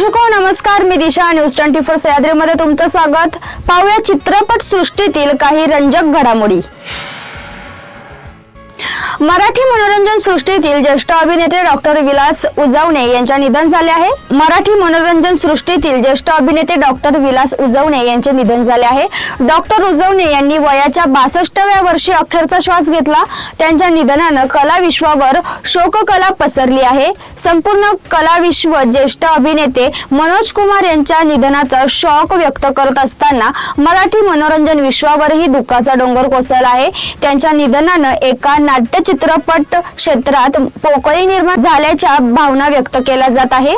प्रेक्षको नमस्कार. मी Disha news twenty four सह्याद्रीमध्ये तुमचं स्वागत. पाहूया चित्रपट सृष्टीतील काही रंजक घडामोडी. मराठी मनोरंजन सृष्टीतील ज्येष्ठ अभिनेते डॉक्टर विलास उजवणे यांच्या निधन झाले आहे. मराठी मनोरंजन सृष्टीतील ज्येष्ठ अभिनेते डॉक्टर विलास उजवणे यांचे निधन झाले आहे. डॉक्टर उजवणे यांनी वयाच्या बासष्टव्या वर्षी अखेरचा श्वास घेतला. त्यांच्या निधनानं कला विश्वावर शोककला पसरली आहे. संपूर्ण कला विश्व ज्येष्ठ अभिनेते मनोज कुमार यांच्या निधनाचा शॉक व्यक्त करत असताना मराठी मनोरंजन विश्वावरही दुःखाचा डोंगर कोसळला आहे. त्यांच्या निधनानं एका नाट्य चित्रपट क्षेत्रात पोकळी निर्माण झाल्याच्या भावना व्यक्त केल्या जात आहे.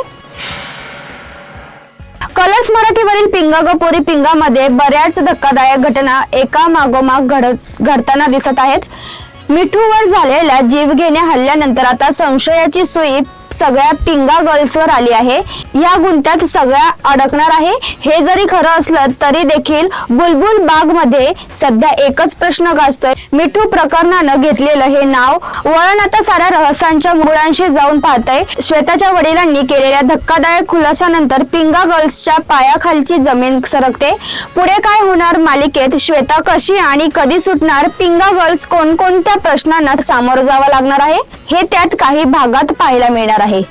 कलर्स मराठीवरील पिंगा गपोरी पिंगामध्ये बऱ्याच धक्कादायक घटना एका मागोमाग घडत घडताना दिसत आहेत. मिठूवर झालेल्या जीवघेण्या हल्ल्यानंतर आता संशयाची सुई सगळ्या पिंगा गर्ल्सवर आली आहे. या गुंत्यात सगळ्या अडकणार आहे. हे जरी खरं असलं तरी देखील बुलबुल बागमध्ये सध्या एकच प्रश्न गाजतोय. मिठू प्रकरणानं घेतलेलं हे नाव वळण आता साऱ्या रहस्यांच्या मुळांशी जाऊन पाहतय. श्वेताच्या वडिलांनी केलेल्या धक्कादायक खुलासानंतर पिंगा गर्ल्सच्या पायाखालची जमीन सरकते. पुढे काय होणार मालिकेत? श्वेता कशी आणि कधी सुटणार? पिंगा गर्ल्स कोणकोणत्या प्रश्नांना सामोरं जावं लागणार आहे? हे त्यात काही भागात पाहायला मिळणार आहे.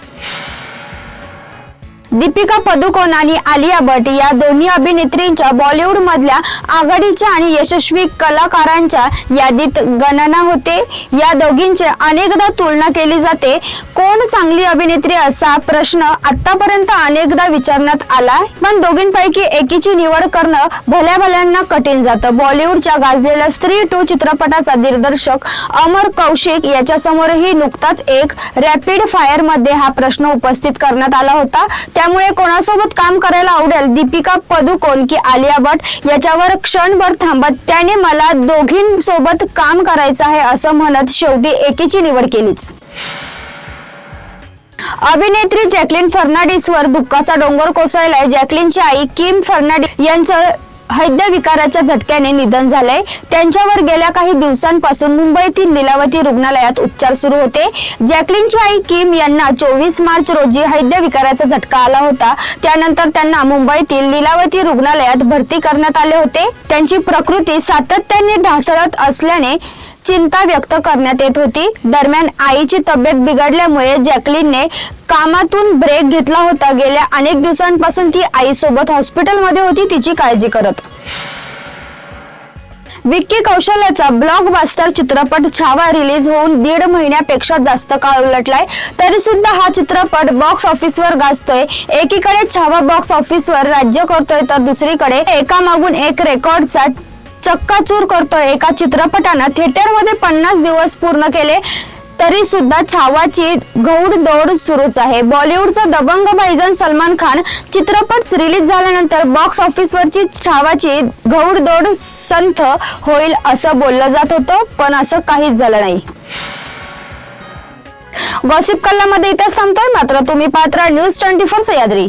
दीपिका पदुकोण आणि आलिया भट या दोन्ही अभिनेत्रींच्या बॉलिवूड मधल्या आघाडीच्या आणि यशस्वी कलाकारांच्या यादीत गणना होते. या दोघींचे अनेकदा तुलना केली जाते. कोण चांगली अभिनेत्री असा प्रश्न आतापर्यंत अनेकदा विचारण्यात आला पण दोघींपैकी एकीची निवड करणं भल्या भल्यांना कठीण जातं. बॉलिवूडच्या गाजलेल्या स्त्री टू चित्रपटाचा दिग्दर्शक अमर कौशिक याच्यासमोरही नुकताच एक रॅपिड फायरमध्ये हा प्रश्न उपस्थित करण्यात आला होता. त्यामुळे कोणासोबत काम करायला आवडेल दीपिका पदुकोण की आलिया भट याच्यावर क्षणभर थांबत. त्याने मला दोघींसोबत काम करायचं आहे असं म्हणत शेवटी एकीची निवड केलीच. अभिनेत्री जॅकलिन फर्नांडिसवर दुःखाचा डोंगर कोसळलाय. जॅकलिनची आई किम फर्नाडिस यांचं हृदय विकाराच्या झटक्याने निधन झालंय. त्यांच्यावर गेल्या काही दिवसांपासून मुंबईतील लिलावती रुग्णालयात उपचार सुरू होते. जॅकलिनची आई किम यांना चोवीस मार्च रोजी हृदय विकाराचा झटका आला होता. त्यानंतर त्यांना मुंबईतील लीलावती रुग्णालयात भरती करण्यात आले होते. त्यांची प्रकृती सातत्याने ढासळत असल्याने चिंता व्यक्त करण्यात येत होती. दरम्यान आईची तब्येत बिघडल्यामुळे जॅकलीनने कामातून ब्रेक घेतला होता. गेल्या अनेक दिवसांपासून ती आईसोबत हॉस्पिटलमध्ये होती तिची काळजी करत. विक्की कौशल्याचा ब्लॉकबास्टर चित्रपट छावा रिलीज होऊन दीड महिन्यापेक्षा जास्त काळ उलटलाय. तरी सुद्धा हा चित्रपट बॉक्स ऑफिसवर गाजतोय. एकीकडे छावा बॉक्स ऑफिसवर राज्य करतोय तर दुसरीकडे एकामागून एक रेकॉर्डचा चक्काचूर करतोय. एका चित्रपटानं थिएटरमध्ये पन्नास दिवस पूर्ण केले तरी सुद्धा छावाची गौड दौड सुरूच आहे. बॉलिवूडचा दबंग भाईजान सलमान खान चित्रपट रिलीज झाल्यानंतर बॉक्स ऑफिसवरची छावाची गौड दौड संथ होईल असं बोललं जात होतं पण असं काहीच झालं नाही. गॉसिप कल्लामध्ये इथेच थांबतोय मात्र तुम्ही पात्रा न्यूज ट्वेंटी फोर सह्याद्री.